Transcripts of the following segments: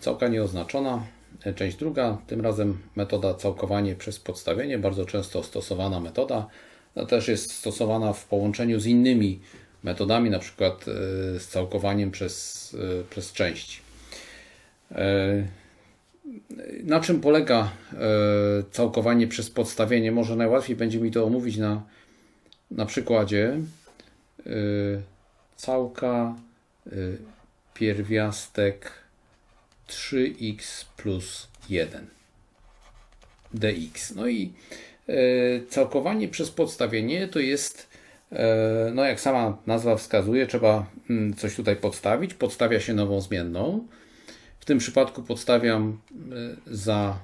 Całka nieoznaczona. Część druga, tym razem metoda całkowanie przez podstawienie, bardzo często stosowana metoda. No też jest stosowana w połączeniu z innymi metodami, na przykład e, z całkowaniem przez, e, przez części. E, Na czym polega całkowanie przez podstawienie? Może najłatwiej będzie mi to omówić na, na przykładzie całka pierwiastek 3x plus 1 dx. No i e, całkowanie przez podstawienie to jest, e, no jak sama nazwa wskazuje, trzeba mm, coś tutaj podstawić. Podstawia się nową zmienną. W tym przypadku podstawiam e, za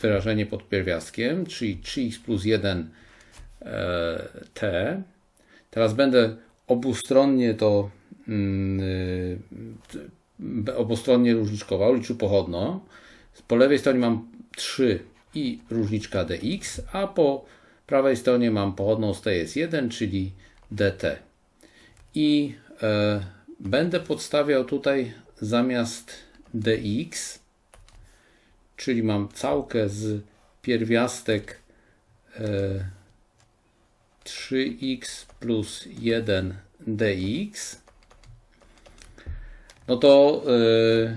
wyrażenie pod pierwiastkiem, czyli 3x plus 1 e, t. Teraz będę obustronnie to obustronnie różniczkował, liczył pochodno. Po lewej stronie mam 3 i różniczka dx, a po prawej stronie mam pochodną z t jest 1, czyli dt. I e, będę podstawiał tutaj zamiast dx, czyli mam całkę z pierwiastek e, 3x plus 1 dx, no to yy,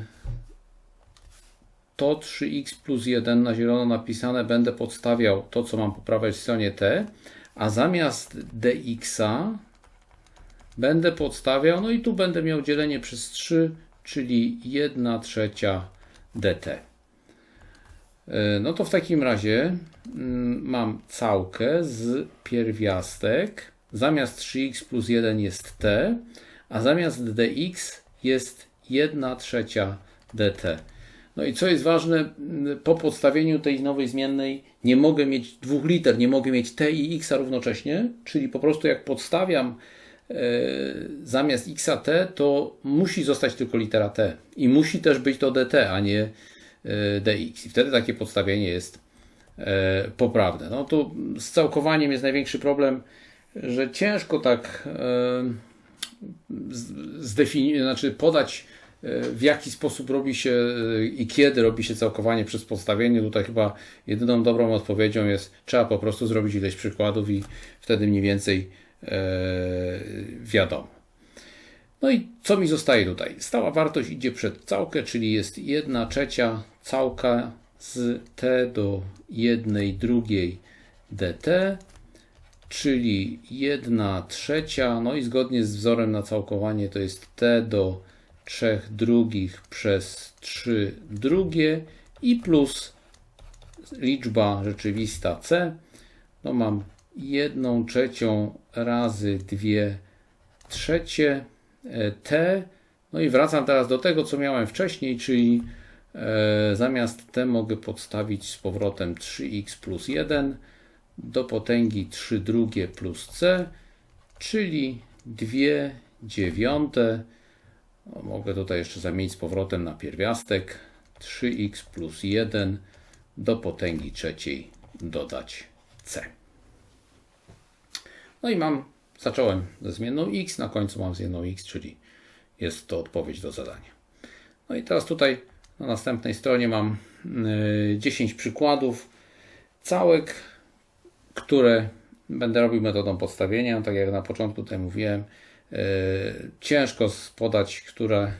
to 3x plus 1 na zielono napisane będę podstawiał to, co mam po prawej stronie t, a zamiast dxa będę podstawiał, no i tu będę miał dzielenie przez 3, czyli 1 trzecia dt. Yy, No to w takim razie mm, mam całkę z pierwiastek. Zamiast 3x plus 1 jest t, a zamiast dx jest 1 trzecia dt. No i co jest ważne, po podstawieniu tej nowej zmiennej nie mogę mieć dwóch liter, nie mogę mieć t i x równocześnie, czyli po prostu jak podstawiam e, zamiast x t, to musi zostać tylko litera t i musi też być to dt, a nie e, dx. I wtedy takie podstawienie jest e, poprawne. No tu z całkowaniem jest największy problem, że ciężko tak zdefiniować, znaczy podać e, w jaki sposób robi się e, i kiedy robi się całkowanie przez podstawienie. Tutaj chyba jedyną dobrą odpowiedzią jest trzeba po prostu zrobić ileś przykładów i wtedy mniej więcej e, wiadomo. No i co mi zostaje tutaj? Stała wartość idzie przed całkę, czyli jest 1 trzecia całka z t do 1 drugiej dt, czyli 1 trzecia, no i zgodnie z wzorem na całkowanie to jest t do 3 drugich przez 3 drugie i plus liczba rzeczywista c, no mam 1 trzecią razy 2 trzecie e, t. No i wracam teraz do tego, co miałem wcześniej, czyli e, zamiast t mogę podstawić z powrotem 3x plus 1 do potęgi 3 drugie plus c, czyli 2 dziewiąte. Mogę tutaj jeszcze zamienić z powrotem na pierwiastek 3x plus 1 do potęgi trzeciej dodać c. No i mam, zacząłem ze zmienną x, na końcu mam zmienną x, czyli jest to odpowiedź do zadania. No i teraz tutaj na następnej stronie mam y, 10 przykładów całek, które będę robił metodą podstawienia. Tak jak na początku tutaj mówiłem, y, ciężko podać, które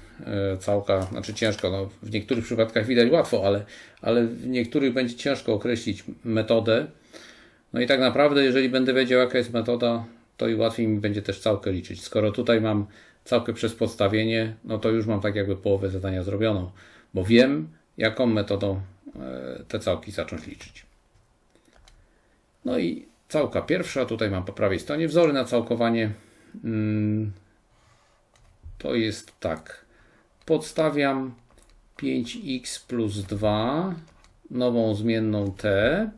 y, całka, znaczy ciężko, no w niektórych przypadkach widać łatwo, ale, ale w niektórych będzie ciężko określić metodę. No i tak naprawdę, jeżeli będę wiedział, jaka jest metoda, to i łatwiej mi będzie też całkę liczyć. Skoro tutaj mam całkę przez podstawienie, no to już mam tak jakby połowę zadania zrobioną, bo wiem, jaką metodą e, te całki zacząć liczyć. No i całka pierwsza, tutaj mam po prawej stronie wzory na całkowanie. Mm, To jest tak. Podstawiam 5x plus 2, nową zmienną t.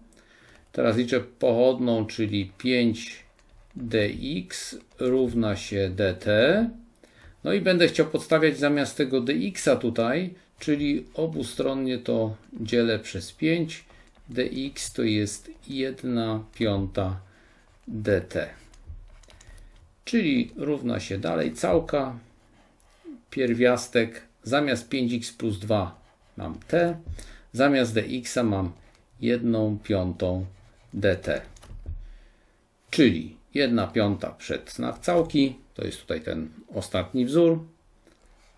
Teraz liczę pochodną, czyli 5dx równa się dt. No i będę chciał podstawiać zamiast tego dx tutaj, czyli obustronnie to dzielę przez 5. dx to jest 1 piąta dt. Czyli równa się dalej całka pierwiastek zamiast 5x plus 2 mam t, zamiast dx mam 1 piątą dt. Czyli 1 piąta przed znak całki, to jest tutaj ten ostatni wzór,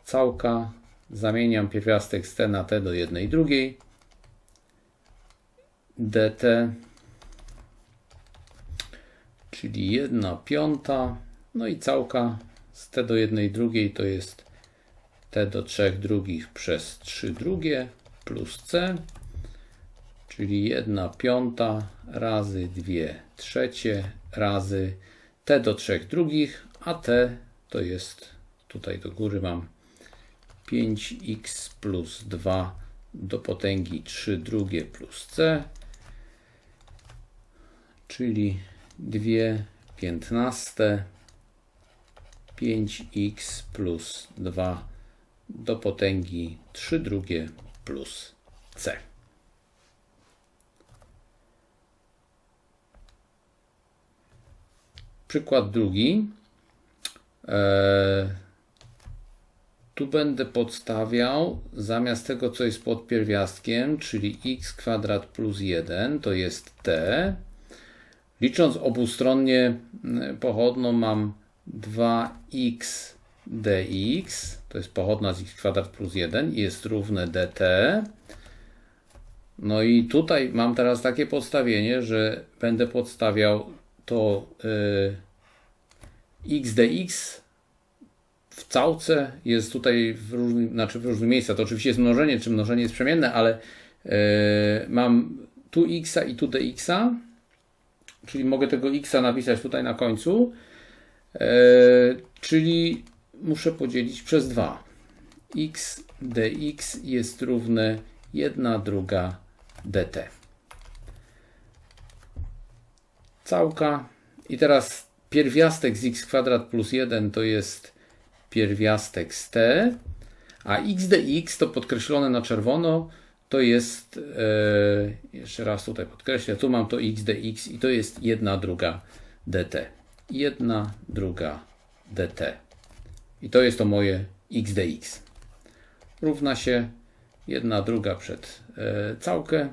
całka, zamieniam pierwiastek z t na t do 1 drugiej, dt, czyli 1 piąta, no i całka z t do 1 drugiej to jest t do 3 drugich przez 3 drugie plus c, czyli 1 piąta razy 2 trzecie razy t do 3 drugich, a t to jest tutaj do góry mam 5x plus 2 do potęgi 3 drugie plus c, czyli 2 piętnaste 5x plus 2 do potęgi 3 drugie plus c. Przykład drugi. Eee, tu będę podstawiał zamiast tego, co jest pod pierwiastkiem, czyli x kwadrat plus 1, to jest t. Licząc obustronnie mm, pochodną mam 2x dx, to jest pochodna z x kwadrat plus 1 i jest równe dt. No i tutaj mam teraz takie podstawienie, że będę podstawiał to y, x dx w całce jest tutaj w różnych, znaczy w różnych miejscach. To oczywiście jest mnożenie, czy mnożenie jest przemienne, ale y, mam tu x i tu dx, czyli mogę tego x napisać tutaj na końcu, y, czyli muszę podzielić przez 2. x dx jest równe 1 druga dt. Całka. I teraz pierwiastek z x kwadrat plus 1 to jest pierwiastek z t, a x dx to podkreślone na czerwono to jest, e, jeszcze raz tutaj podkreślę, tu mam to x dx i to jest 1 druga dt. 1 druga dt. I to jest to moje x dx. Równa się 1 druga przed e, całkę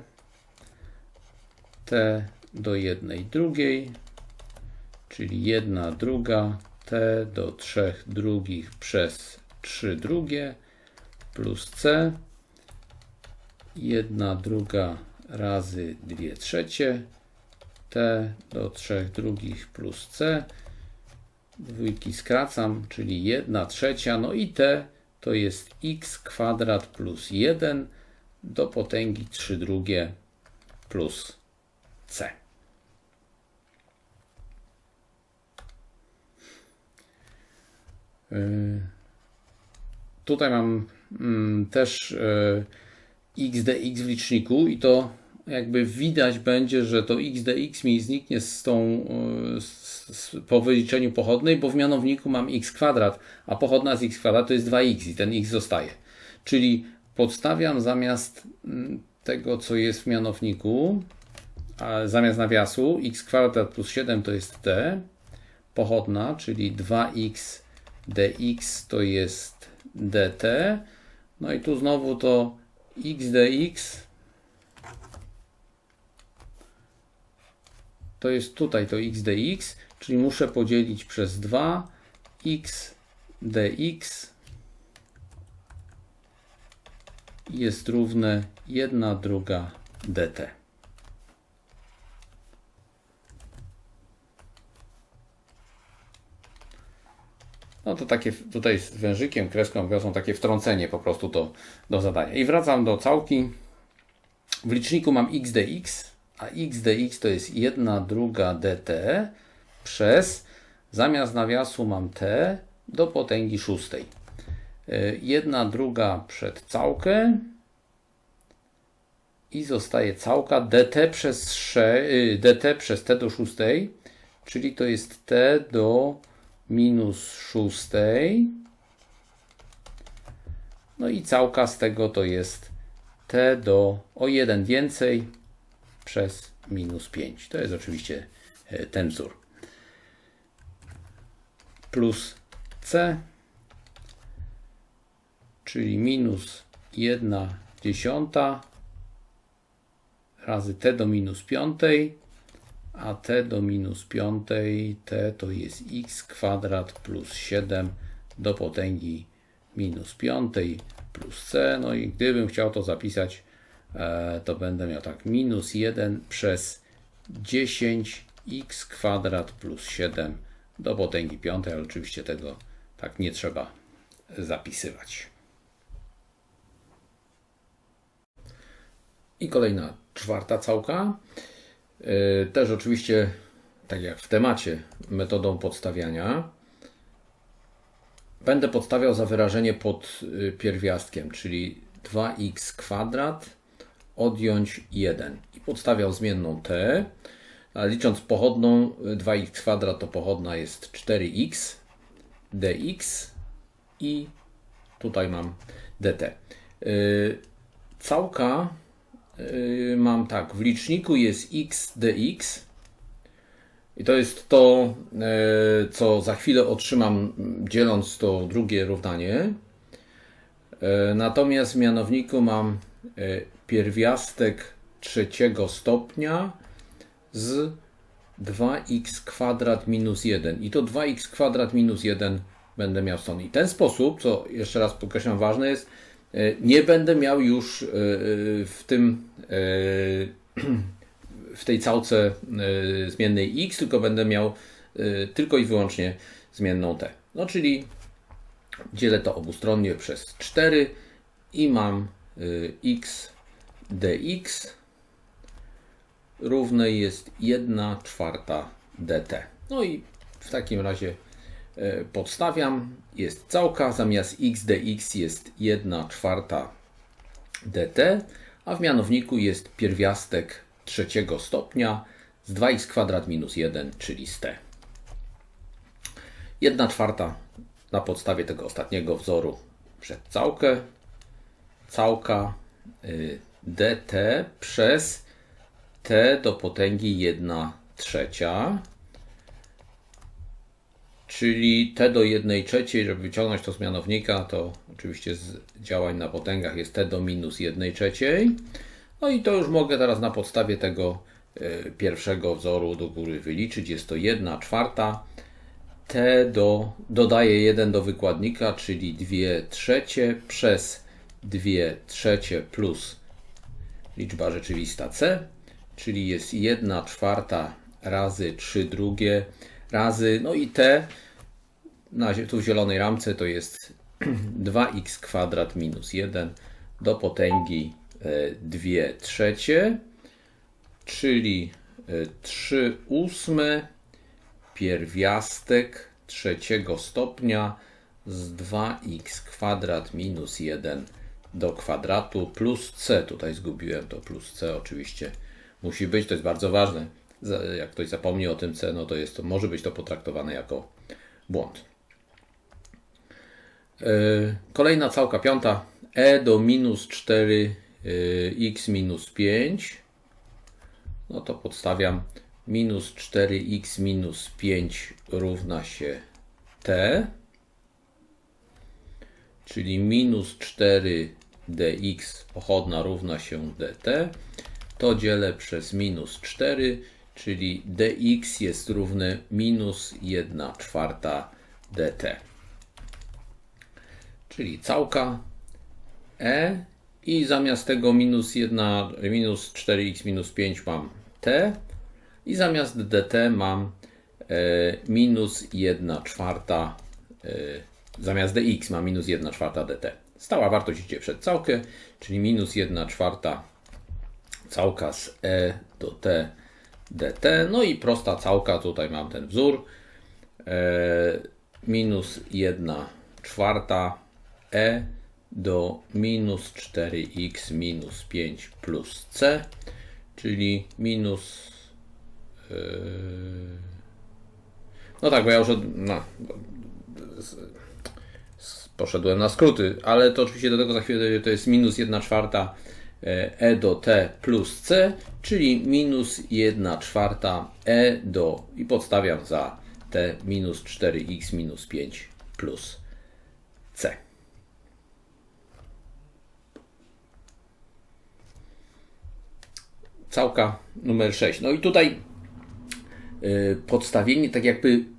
t do 1 drugiej, czyli 1 druga t do 3 drugich przez 3 drugie plus c 1 druga razy 2 trzecie. T do 3 drugich plus c. Dwójki skracam, czyli 1 trzecia, no i t to jest x kwadrat plus 1 do potęgi 3 drugie plus c. Yy, tutaj mam mm, też yy, x dx w liczniku i to jakby widać będzie, że to x dx mi zniknie z tą yy, z, po wyliczeniu pochodnej, bo w mianowniku mam x kwadrat, a pochodna z x kwadrat to jest 2x i ten x zostaje. Czyli podstawiam zamiast mm, tego, co jest w mianowniku, a zamiast nawiasu x kwadrat plus 7 to jest t, pochodna, czyli 2x dx to jest dt. No i tu znowu to x dx to jest tutaj to x dx, czyli muszę podzielić przez 2 x dx jest równe 1 druga dt. No to takie tutaj z wężykiem, kreską wiosą takie wtrącenie po prostu to do zadania. I wracam do całki. W liczniku mam x dx, a x dx to jest 1 druga dt przez, zamiast nawiasu mam t do potęgi szóstej. 1 druga przed całkę i zostaje całka dt przez, 6, dt przez t do szóstej, czyli to jest t do minus szóstej. No i całka z tego to jest t do o 1 więcej przez minus 5. To jest oczywiście e, ten wzór. Plus c czyli minus 1 dziesiąta razy t do minus piątej, a t do minus piątej, t to jest x kwadrat plus 7 do potęgi minus piątej plus c. No i gdybym chciał to zapisać, e, to będę miał tak minus 1 przez 10 x kwadrat plus 7 do potęgi piątej, ale oczywiście tego tak nie trzeba zapisywać. I kolejna czwarta całka. Yy, Też oczywiście, tak jak w temacie, metodą podstawiania. Będę podstawiał za wyrażenie pod y, pierwiastkiem, czyli 2x kwadrat odjąć 1 i podstawiał zmienną t. A licząc pochodną, y, 2x kwadrat to pochodna jest 4x dx i tutaj mam dt. Yy, Całka yy, mam tak, w liczniku jest x dx i to jest to, yy, co za chwilę otrzymam dzieląc to drugie równanie. Yy, Natomiast w mianowniku mam pierwiastek trzeciego stopnia z 2x kwadrat minus 1. I to 2x kwadrat minus 1 będę miał stąd. I ten sposób, co jeszcze raz podkreślam ważne jest, nie będę miał już e, e, w tym w tej całce zmiennej x, tylko będę miał tylko i wyłącznie zmienną t. No czyli dzielę to obustronnie przez 4 i mam x dx równe jest 1 czwarta dt. No i w takim razie e, podstawiam. Jest całka, zamiast x dx jest 1 czwarta dt, a w mianowniku jest pierwiastek trzeciego stopnia z 2x kwadrat minus 1, czyli z t. 1 czwarta na podstawie tego ostatniego wzoru przed całkę. Całka y, dt przez t do potęgi 1 trzecia, czyli t do 1 trzeciej, żeby wyciągnąć to z mianownika, to oczywiście z działań na potęgach jest t do minus 1 trzeciej. No i to już mogę teraz na podstawie tego y, pierwszego wzoru do góry wyliczyć. Jest to 1 czwarta. T do, dodaję 1 do wykładnika, czyli 2 trzecie przez 2 trzecie plus liczba rzeczywista c, czyli jest 1 czwarta razy 3 drugie razy, no i t na, tu w zielonej ramce to jest 2x kwadrat minus 1 do potęgi 2 trzecie, czyli 3 ósme pierwiastek trzeciego stopnia z 2x kwadrat minus 1 do kwadratu plus c. Tutaj zgubiłem to plus c, oczywiście musi być, to jest bardzo ważne. Jak ktoś zapomni o tym c, no to, jest to może być to potraktowane jako błąd. Kolejna całka piąta e do minus 4 x minus 5. No to podstawiam minus 4x minus 5 równa się t, czyli minus 4 dx pochodna równa się dt, to dzielę przez minus 4, czyli dx jest równe minus 1 czwarta dt. Czyli całka e i zamiast tego minus 1, minus 4x minus 5 mam t i zamiast dt mam e, minus 1 czwarta, e, zamiast dx mam minus 1 czwarta dt. Stała wartość idzie przed całkę, czyli minus 1 czwarta całka z e do t dt. No i prosta całka, tutaj mam ten wzór. E, minus 1 czwarta e do minus 4x minus 5 plus c, czyli minus yy... no tak, bo ja już od, no, poszedłem na skróty, ale to oczywiście do tego za chwilę to jest minus 1 czwarta e do t plus c, czyli minus 1 czwarta e do, i podstawiam za t minus 4x minus 5 plus c. Całka numer 6. No i tutaj y, podstawienie tak jakby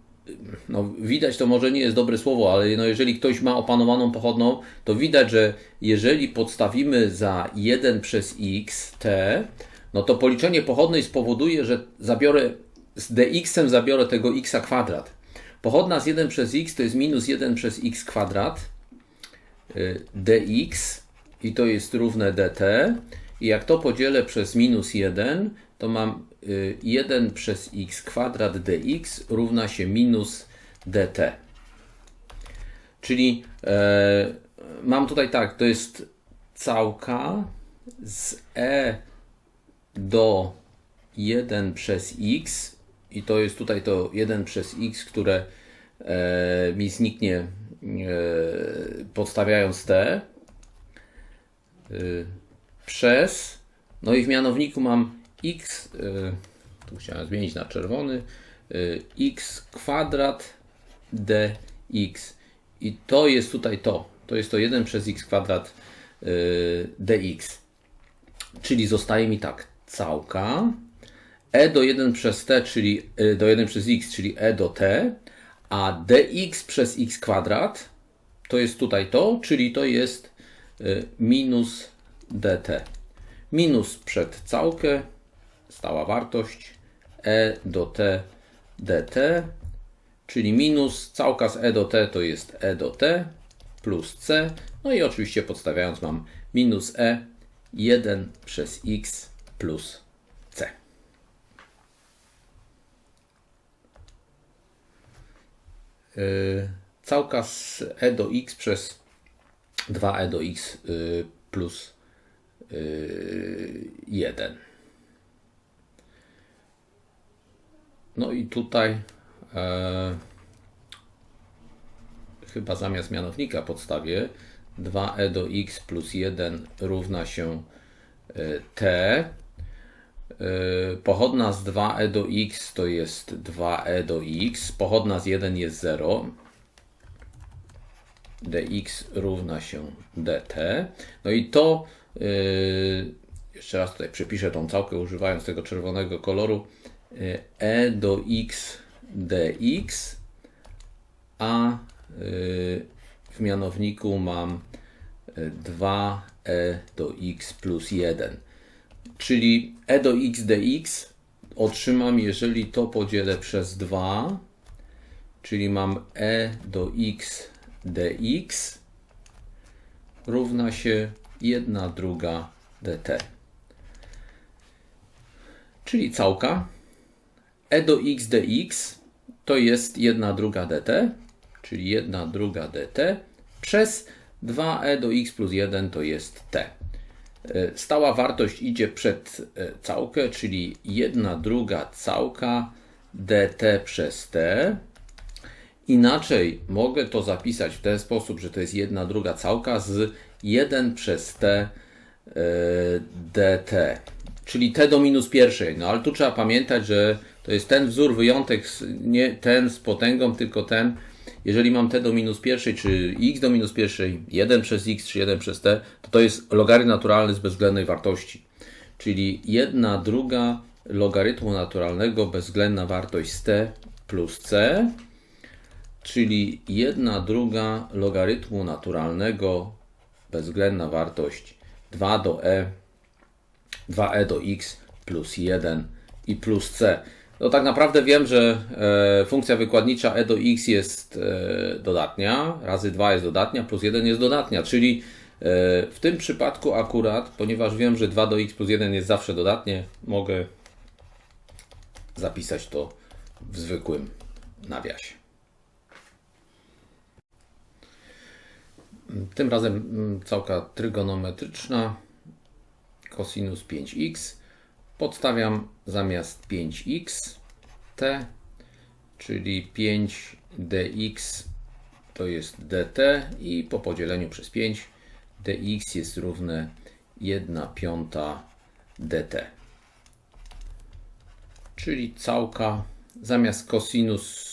no, widać to może nie jest dobre słowo, ale no, jeżeli ktoś ma opanowaną pochodną, to widać, że jeżeli podstawimy za 1 przez x t, no to policzenie pochodnej spowoduje, że zabiorę z dx-em zabiorę tego x kwadrat. Pochodna z 1 przez x to jest minus 1 przez x kwadrat y, dx i to jest równe dt. I jak to podzielę przez minus 1, to mam 1 przez x kwadrat dx równa się minus dt. Czyli e, mam tutaj tak, to jest całka z e do 1 przez x i to jest tutaj to 1 przez x, które e, mi zniknie e, podstawiając t e, przez no i w mianowniku mam x e, tu chciałem zmienić na czerwony e, x kwadrat dx i to jest tutaj to. To jest to 1 przez x kwadrat e, dx czyli zostaje mi tak całka. E do 1 przez t, czyli do 1 przez x, czyli e do t, a dx przez x kwadrat to jest tutaj to, czyli to jest minus dt. Minus przed całkę, stała wartość, e do t dt, czyli minus całka z e do t to jest e do t plus c, no i oczywiście podstawiając mam minus e 1 przez x plus c. Yy, całka z e do x przez 2e do x yy, plus yy, 1. No i tutaj e, chyba zamiast mianownika podstawię 2e do x plus 1 równa się e, t. E, Pochodna z 2e do x to jest 2e do x. Pochodna z 1 jest 0. dx równa się dt. No i to e, jeszcze raz tutaj przepiszę tą całkę używając tego czerwonego koloru. E do x dx, a w mianowniku mam 2e do x plus 1. Czyli e do x dx otrzymam, jeżeli to podzielę przez 2, czyli mam e do x dx równa się 1 druga dt. Czyli całka e do x dx to jest 1 druga dt, czyli 1 druga dt przez 2e do x plus 1 to jest t. Stała wartość idzie przed całkę, czyli 1 druga całka dt przez t. Inaczej mogę to zapisać w ten sposób, że to jest 1 druga całka z 1 przez t dt, czyli t do minus pierwszej. No ale tu trzeba pamiętać, że to jest ten wzór, wyjątek, nie ten z potęgą, tylko ten, jeżeli mam t do minus pierwszej, czy x do minus pierwszej, 1 przez x, czy 1 przez t, to to jest logarytm naturalny z bezwzględnej wartości. Czyli 1 druga logarytmu naturalnego bezwzględna wartość z t plus c, czyli 1 druga logarytmu naturalnego bezwzględna wartość 2 do e, 2e do x plus 1 i plus c. No tak naprawdę wiem, że e, funkcja wykładnicza e do x jest e, dodatnia, razy 2 jest dodatnia, plus 1 jest dodatnia, czyli e, w tym przypadku akurat, ponieważ wiem, że 2 do x plus 1 jest zawsze dodatnie, mogę zapisać to w zwykłym nawiasie. Tym razem mm, całka trygonometryczna, cosinus 5x. Podstawiam zamiast 5x t, czyli 5dx to jest dt i po podzieleniu przez 5 dx jest równe 1 piąta dt. Czyli całka zamiast cosinus,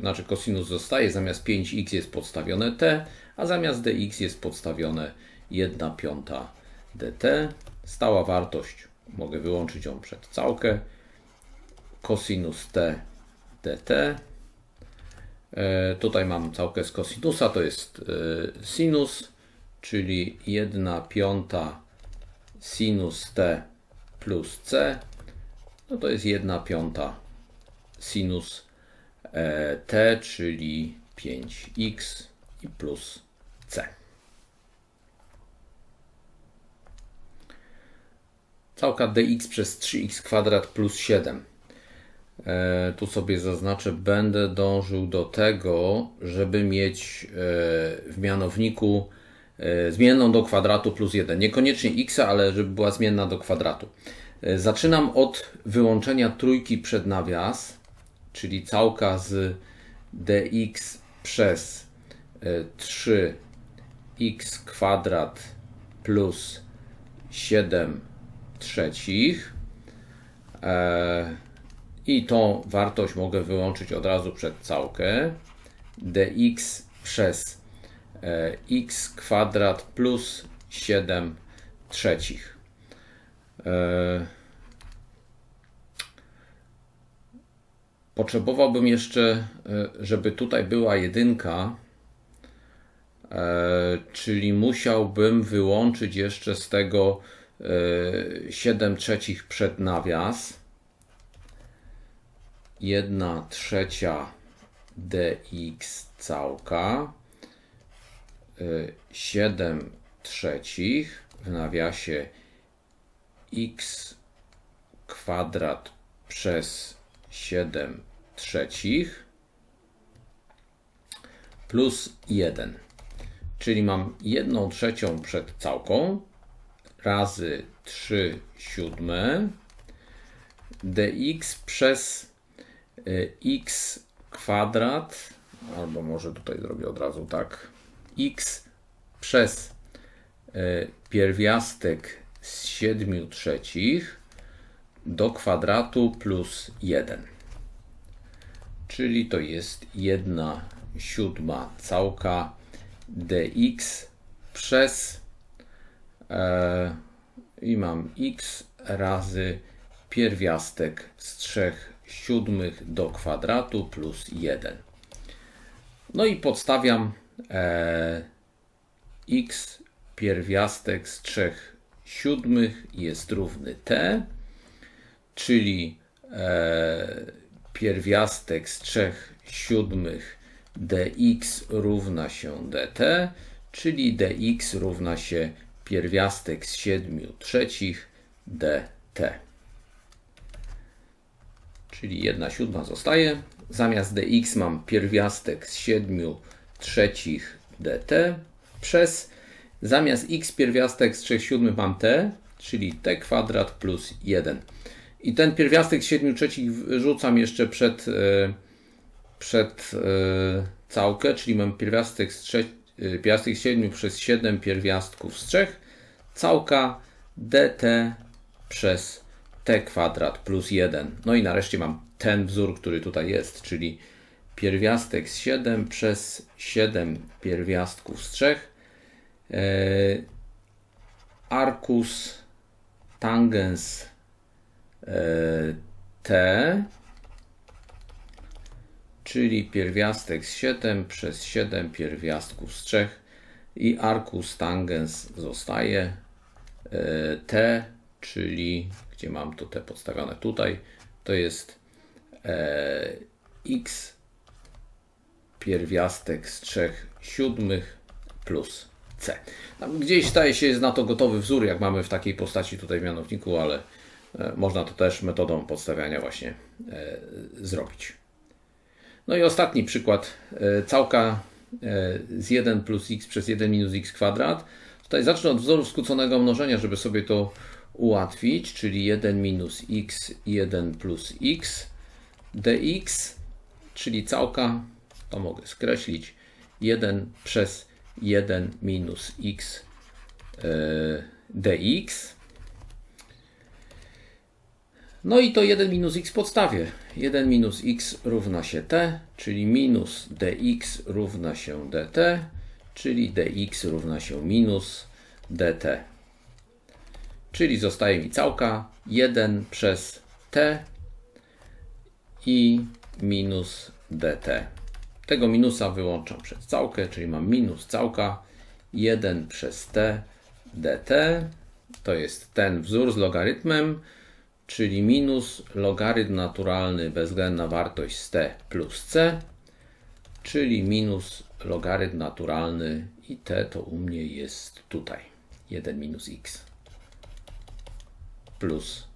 znaczy cosinus zostaje, zamiast 5x jest podstawione t, a zamiast dx jest podstawione 1 piąta dt. Stała wartość mogę wyłączyć ją przed całkę. Cosinus t dt. E, tutaj mam całkę z cosinusa, to jest e, sinus, czyli 1 piąta sinus t plus c, no to jest 1 piąta sinus e, t, czyli 5x i plus c. Całka dx przez 3x kwadrat plus 7. E, tu sobie zaznaczę, będę dążył do tego, żeby mieć e, w mianowniku e, zmienną do kwadratu plus 1. Niekoniecznie x, ale żeby była zmienna do kwadratu. E, zaczynam od wyłączenia trójki przed nawias, czyli całka z dx przez 3x kwadrat plus 7 trzecich. E, I tą wartość mogę wyłączyć od razu przed całkę. dx przez e, x kwadrat plus 7 trzecich. E, potrzebowałbym jeszcze, żeby tutaj była jedynka, czyli musiałbym wyłączyć jeszcze z tego 7 trzecich przed nawias. 1 trzecia dx całka. 7 trzecich w nawiasie x kwadrat przez 7 trzecich plus 1. Czyli mam 1 trzecią przed całką razy 3 siódme dx przez y, x kwadrat, albo może tutaj zrobię od razu tak, x przez y, pierwiastek z 7 trzecich do kwadratu plus 1. Czyli to jest 1 siódma całka dx przez e, i mam x razy pierwiastek z 3 siódmych do kwadratu plus 1. No i podstawiam e, x pierwiastek z 3 siódmych jest równy t, czyli e, pierwiastek z 3 siódmych dx równa się dt, czyli dx równa się pierwiastek z 7 trzecich dt. Czyli 1 siódma zostaje. Zamiast dx mam pierwiastek z 7 trzecich dt przez zamiast x pierwiastek z 3 siódmych mam t, czyli t kwadrat plus 1. I ten pierwiastek z 7 trzecich rzucam jeszcze przed, e, przed e, całkę, czyli mam pierwiastek z 3 Y, pierwiastek 7 przez 7 pierwiastków z 3, całka dt przez t kwadrat plus 1. No i nareszcie mam ten wzór, który tutaj jest, czyli pierwiastek z 7 przez 7 pierwiastków z 3. E, arcus tangens e, t czyli pierwiastek z 7 przez 7 pierwiastków z 3 i arcus tangens zostaje e, t, czyli gdzie mam to t podstawione tutaj, to jest e, x pierwiastek z 3 siódmych plus c. Gdzieś staje się jest na to gotowy wzór, jak mamy w takiej postaci tutaj w mianowniku, ale e, można to też metodą podstawiania właśnie zrobić. No i ostatni przykład. E, całka e, z 1 plus x przez 1 minus x kwadrat. Tutaj zacznę od wzoru skróconego mnożenia, żeby sobie to ułatwić, czyli 1 minus x, 1 plus x dx, czyli całka, to mogę skreślić, 1 przez 1 minus x e, dx. No i to 1 minus x podstawie. 1 minus x równa się t, czyli minus dx równa się dt, czyli dx równa się minus dt. Czyli zostaje mi całka 1 przez t i minus dt. Tego minusa wyłączam przed całkę, czyli mam minus całka 1 przez t dt. To jest ten wzór z logarytmem, czyli minus logarytm naturalny bezwzględna wartość z t plus c, czyli minus logarytm naturalny i t to u mnie jest tutaj. 1 minus x plus.